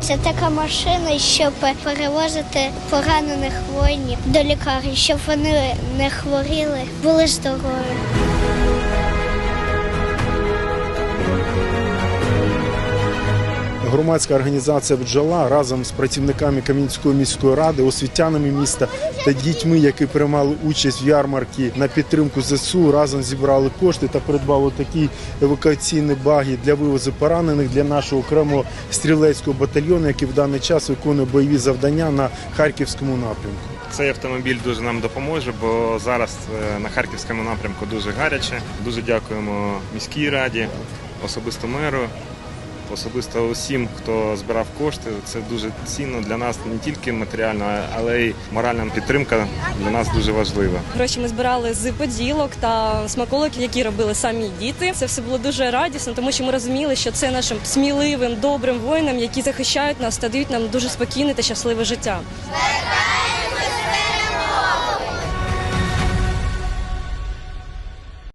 Це така машина, щоб перевозити поранених воїнів до лікарні, щоб вони не хворіли, були здорові. Громадська організація бджола разом з працівниками Кам'янської міської ради, освітянами міста та дітьми, які приймали участь в ярмарці на підтримку ЗСУ, разом зібрали кошти та придбали такі евакуаційні баги для вивозу поранених для нашого окремого стрілецького батальйону, який в даний час виконує бойові завдання на харківському напрямку. Цей автомобіль дуже нам допоможе, бо зараз е, на харківському напрямку дуже гаряче. Дуже дякуємо міській раді, особисто меру, особисто усім, хто збирав кошти. Це дуже цінно для нас не тільки матеріально, але й моральна підтримка для нас дуже важлива. Гроші ми збирали з поділок та смаколиків, які робили самі діти. Це все було дуже радісно, тому що ми розуміли, що це нашим сміливим, добрим воїнам, які захищають нас та дають нам дуже спокійне та щасливе життя.